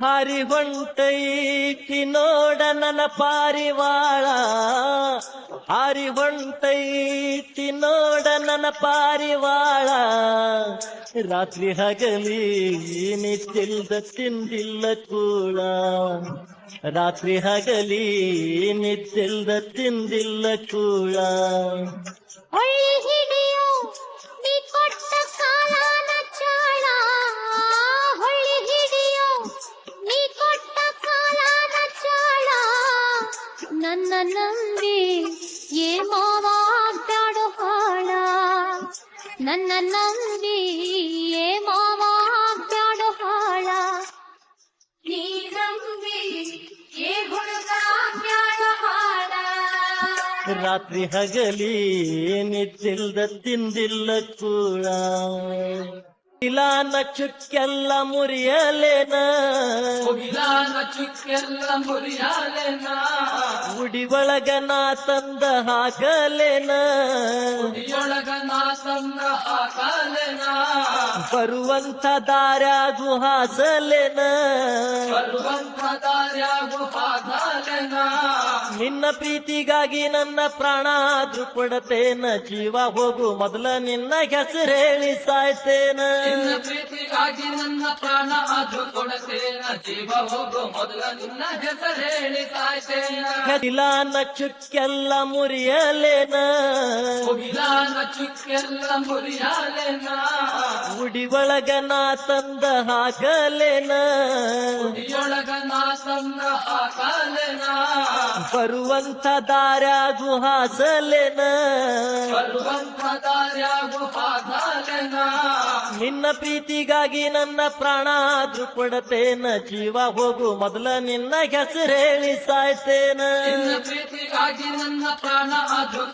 ಹಾರಿ ಹೊಂಟೈತಿ ನೋಡ ನನ್ನ ಪಾರಿವಾಳ ಹಾರಿ ಹೊಂಟೈತಿ ನೋಡ ನನ್ನ ಪಾರಿವಾಳ ರಾತ್ರಿ ಹಗಲಿ ನಿತ್ತಿಲ್ದ ತಿಂದಿಲ್ಲ ಕೂಡ ರಾತ್ರಿ ಹಗಲಿ ನಿತ್ತಿಲ್ದ ತಿಂದಿಲ್ಲ ಕೂಳ ನನ್ನ ನಂಬಿ ಏ ಮಾವ ಬ್ಯಾಡು ಹಾಳ. ನನ್ನ ನಂಬಿ ಏ ಮಾವ ಬ್ಯಾಡು ಹಾಳ. ನೀ ನಂಬಿ ಏ ಹಾಳ. ರಾತ್ರಿ ಹಗಲಿ ನಿದ್ದಿಲ್ದ ತಿಂದಿಲ್ಲ ಕೂಳ. ಇಲಾನ ಚುಕ್ಕೆಲ್ಲ ಮುರಿಯಲೇನ? ಇಲಾನ ಚುಕ್ಕೆಲ್ಲ ಮುರಿಯಲೇನ? ಉಡಿಯೊಳಗ ಒಳಗ ನಾ ತಂದ ಹಾಕಲೇನ ಉಡಿಯೊಳಗ ನಾ ತಂದ ಹಾಕಲೆನ? ಬರುವಂತ ದಾರ್ಯಾಗು ಹಾಸಲೆನ. ಬರುವಂತ ದಾರ್ಯಾಗು ಹಾಸಲೆನ. ನಿನ್ನ ಪ್ರೀತಿಗಾಗಿ ನನ್ನ ಪ್ರಾಣ ಆದ್ರೂ ಕೊಡತೇನ. ಜೀವ ಹೋಗು ಮೊದಲ ನಿನ್ನ ಹೆಸರೇಳಿ ಸಾಯ್ತೇನ. ನಿನ್ನ ಪ್ರೀತಿಗಾಗಿ ನನ್ನ ಪ್ರಾಣ ಆದ್ರೂ ಕೊಡತೇನ. ಜೀವ ಹೋಗು ಮೊದಲ ನಿನ್ನ ಹೆಸರೇಳಿ ಸಾಯ್ತೇನ. ಕದಿಲಾನ ಚುಕ್ಕೆಲ್ಲ ಮುರಿಯಲೇನ? ಚುಕ್ಕೆಲ್ಲ ಮುರಿಯಾಲೆನ? ಒಳಗ ನಾ ತಂದ ಹಾಕಲೇನ? ಗುಡಿಯೊಳಗ ನಾ ತಮ್ಮ ಹಾಕಲೆನ? ಬರುವಂತ ದಾರ್ಯಾಗು ಹಾಸಲೇನ? ಬರುವಂತ ದಾರ್ಯಾಗು ಹಾಕಲೆನ? ನಿನ್ನ ಪ್ರೀತಿಗಾಗಿ ನನ್ನ ಪ್ರಾಣ ಆದ್ರೂ ಕೊಡತೇನ? ಜೀವ ಹೋಗು ಮೊದಲ ನಿನ್ನ ಹೆಸರೇಳಿ ಸಾಯ್ತೇನ ನಿನ್ನ ಪ್ರೀತಿಗಾಗಿ ನನ್ನ ಪ್ರಾಣ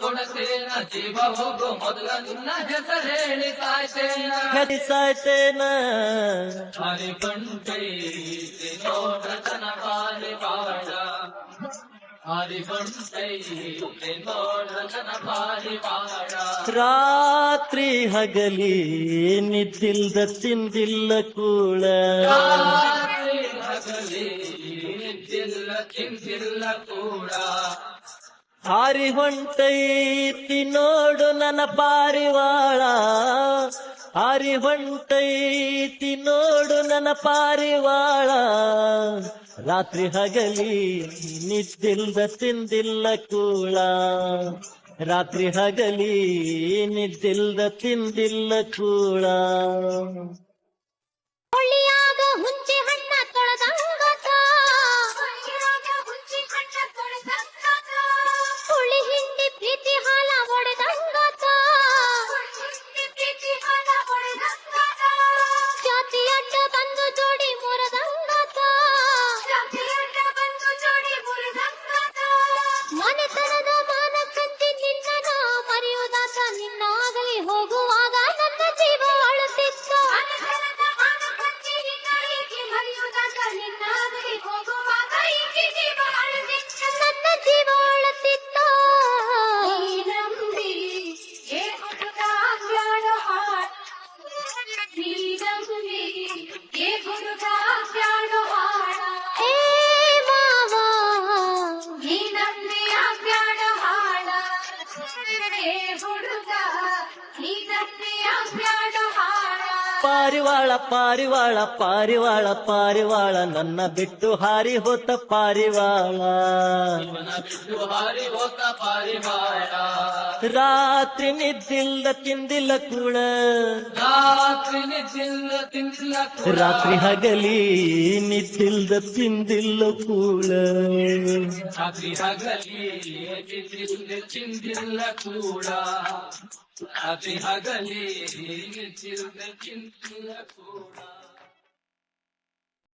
ಕೊಡತೇನ? ಜೀವ ಹೋಗು ಮೊದಲ ನಿನ್ನ ಹೆಸರೇಳಿ ಸಾಯ್ತೇನ? ಕದಿ ಸಾಯ್ತೇನ? ಹರಿ ಬಂಟೈ ನೋಡ ತನ ಬಾರಿ ಬಾಳ ಹರಿ ಬಂಟೈ ನೋಡ ತನ ಬಾರಿ ಬಾಳ ರಾತ್ರಿ ಹಗಲಿ ನಿದ್ದಿಲ್ದ ತಿಂದಿಲ್ಲ ಕೂಳ. ರಾತ್ರಿ ಹಗಲಿ ನಿದ್ದಿಲ್ಲ ತಿಂದಿಲ್ಲ ಕೂಡ. ಹಾರಿ ಹೊಂಟೈತಿ ನೋಡು ನನ್ನ ಪಾರಿವಾಳ. ಹಾರಿ ಹೊಂಟೈತಿ ನೋಡು ನನ್ನ ಪಾರಿವಾಳ. ರಾತ್ರಿ ಹಗಲಿ ನಿದ್ದಿಲ್ದ ತಿಂದಿಲ್ಲ ಕೂಳ. ರಾತ್ರಿ ಹಗಲಿ ನಿದ್ದಿಲ್ದ ತಿಂದಿಲ್ಲ ಕೂಳ. ನಿನ್ನಾಗಲಿ ಹೋಗುವಾಗ ನನ್ನ ಜೀವ ಅಳುತ್ತಿತ್ತು. ನನ್ನ ಜೀವ ಅಳುತ್ತಿತ್ತು. ಏ ಮಾವ ಹುಡುಗ ನೀ ಪಾರಿವಾಳ ಪಾರಿವಾಳ ಪಾರಿವಾಳ ಪಾರಿವಾಳ, ನನ್ನ ಬಿಟ್ಟು ಹಾರಿ ಹೋತ ಪಾರಿವಾಳ. ಇವನ ಬಿಟ್ಟು ಹಾರಿ ಹೋತ ಪಾರಿವಾಳ ರಾತ್ರಿ ನಿದ್ದಿಲ್ದ ತಿಂದಿಲ್ಲ ಕೂಳ. ರಾತ್ರಿ ನಿದ್ದಿಲ್ಲ ತಿಂದಿಲ್ಲ ಕೂಡ. ರಾತ್ರಿ ಹಗಲಿ ನಿದ್ದಿಲ್ದ ತಿಂದಿಲ್ಲ ಕೂಳ. ರಾತ್ರಿ ಹಗಲಿ ಚಿಂದಿಲ್ಲ ಚಿಂದಿಲ್ಲ ಕೂಡ ರಾತ್ರಿ ಹಗಲಿ ಚಿಂದಿಲ್ಲ ಚಿಂದಿಲ್ಲ ಕೂಡ